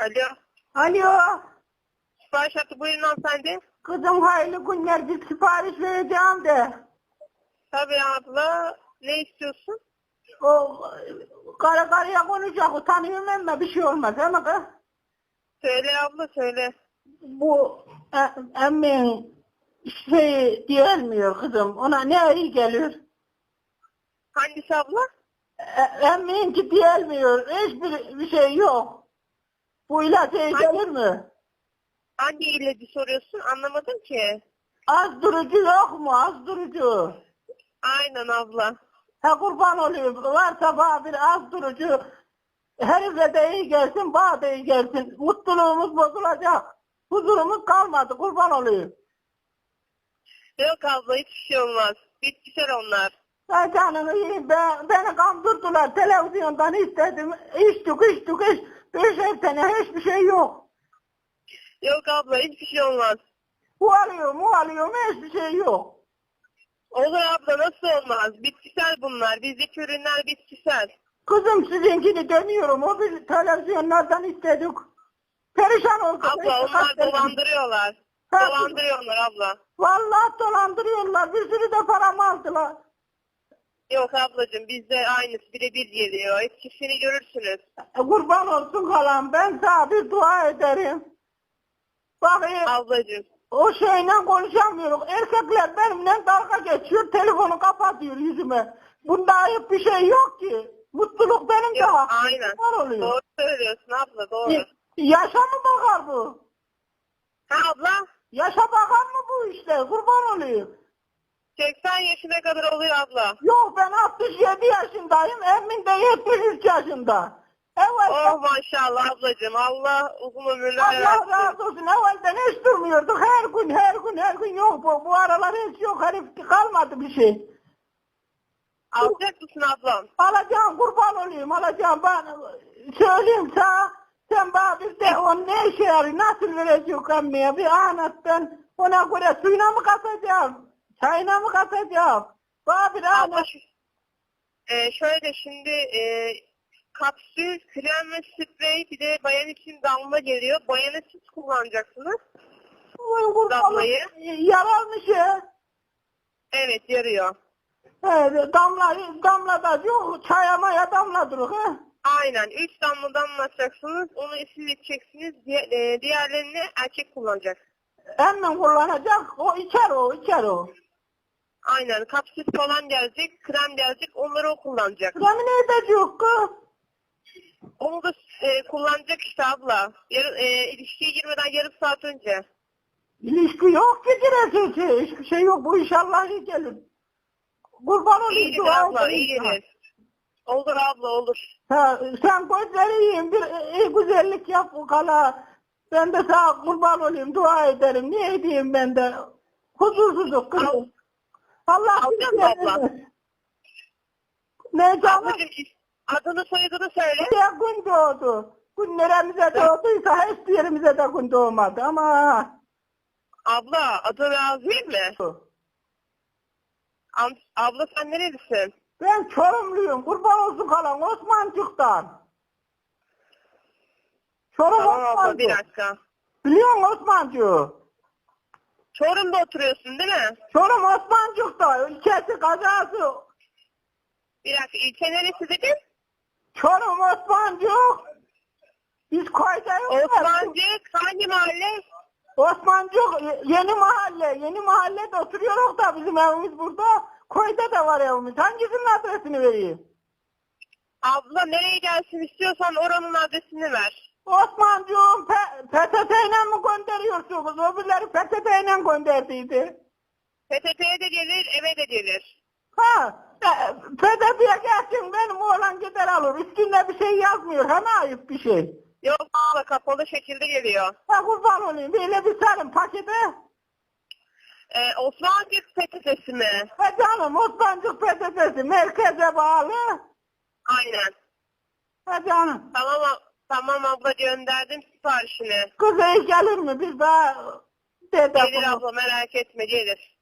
Alo. Alo. Sipariş hattı buyurun hanımefendi. Kızım hayırlı günler bir sipariş vereceğim de. Tabii abla. Ne istiyorsun? O kara karıya konuşacak utanıyorum ama bir şey olmaz mi kız? Söyle abla söyle. Bu e, emmin şey diyelmiyor kızım. Ona ne iyi gelir? Hangisi abla? E, emminki diyelmiyor. Hiçbir bir şey yok. Bu ilaç iyi gelir mi? Hangi ilacı soruyorsun? Anlamadım ki. Az durucu yok mu? Az durucu. Aynen abla. Ha kurban olayım. Varsa bana bir az durucu. Herife de iyi gelsin, bana da iyi gelsin. Mutluluğumuz bozulacak. Huzurumuz kalmadı. Kurban olayım. Yok abla hiçbir şey olmaz. Bitkisel onlar. Ay canım iyi. Ben, beni kandırdılar. Televizyondan istedim. İçtik, içtik, iç. Beşer sene hiçbir şey yok. Yok abla hiçbir şey olmaz. Bu alıyorum, bu alıyorum. Hiçbir şey yok. Olur abla nasıl olmaz? Bitkisel bunlar. Bizdeki ürünler bitkisel. Kızım sizinkini demiyorum. O bir televizyonlardan istedik. Perişan olduk. Abla onlar dolandırıyorlar. Ha, Dolandırıyorlar abla. Vallahi dolandırıyorlar. Bir sürü de paramı aldılar. Yok ablacığım bizde aynısı birebir geliyor. Etkisini görürsünüz. E, Kurban olsun kalan ben sana bir dua ederim. Bak e, Ablacığım. o şeyle konuşamıyorum. Erkekler benimle dalga geçiyor. Telefonu kapatıyor yüzüme. Bunda ayıp bir şey yok ki. Mutluluk benim de Yok, hakkım. aynen. Var oluyor. Doğru söylüyorsun abla doğru. E, Yaşa mı bakar bu? Ha abla Yaşa bakar mı bu işte? Kurban olayım. 80 yaşına kadar oluyor abla. Yok ben 67 yaşındayım. Emin de 73 yaşında. Evet. Oh maşallah ablacığım. Allah uzun ömürler Allah versin. razı olsun. Evvelden hiç durmuyorduk. Her gün, her gün, her gün yok. Bu, bu aralar hiç yok. Herif kalmadı bir şey. Alacak mısın ablam? Alacağım, kurban olayım. Alacağım. Ben söyleyeyim sana. Sen bana bir de o ne işe yarıyor? Nasıl verecek emmeye? Bir anlat ben. Ona göre suyuna mı katacağım? Çayına mı katacağım? Bana bir Abla anlat. şu, e, şöyle şimdi e, kapsül, krem ve sprey bir de bayan için damla geliyor. Bayanı siz kullanacaksınız. Ulan kurban Damlayı. olayım. Yaralmış ya. Evet yarıyor. Evet, damla, damla da yok. Çaya maya damla duruk ha. Aynen. 3 damla damlatacaksınız. Onu siz içeceksiniz. Diğer, e, diğerlerini erkek kullanacak. Hemen kullanacak. O içer o, içer o. Aynen. Kapsül falan gelecek. Krem gelecek. Onları o kullanacak. Kremi ne edecek kız? Onu da e, kullanacak işte abla. Yarı, e, ilişkiye girmeden yarım saat önce. İlişki yok ki girecek. Hiçbir şey yok. Bu inşallah iyi gelir. Kurban İyi olayım. gelir dua abla. edin iyi sana. gelir. Olur abla olur. Ha, sen gözleri yiyin. Bir iyi güzellik yap bu kala. Ben de sana kurban olayım. Dua ederim. Ne edeyim ben de? Huzursuzluk kızım. Allah bizi abla. canım? Ablacığım adını soyadını söyle. Ya gün doğdu. Gün neremize doğduysa hiçbir yerimize de gün doğmadı ama Abla adı değil mi? Am- abla sen nerelisin? ben Çorumluyum. Kurban olsun kalan Osmancık'tan. Çorum Tamam abla bir dakika. Biliyor musun Osmancık? Çorum'da oturuyorsun değil mi? Çorum Osmancık'ta. İlçesi kazası. Bir dakika ilçe neresi dedin? Çorum Osmancık. Biz koydayız. Osmancık hangi mahalle? Osmancık yeni mahalle. Yeni mahallede oturuyoruz da bizim evimiz burada. Koyda da var evimiz. Hangisinin adresini vereyim? Abla nereye gelsin istiyorsan oranın adresini ver. Osmancığım P- PTT ile mi gönderiyorsunuz? Öbürleri PTT ile gönderdiydi. PTT'ye de gelir eve de gelir. Ha, e, PTT'ye gelsin benim oğlan gider alır. Üstünde bir şey yazmıyor. Hemen ayıp bir şey. Yok abla kapalı şekilde geliyor. Ha kurban olayım. Böyle bir sarın paketi. Ee, Osmancık PTT'si mi? Ha canım Osmancık PTT'si merkeze bağlı. Aynen. Ha canım. Tamam, tamam abla gönderdim siparişini. Kız iyi gelir mi? Biz daha. Gelir abla merak etme gelir.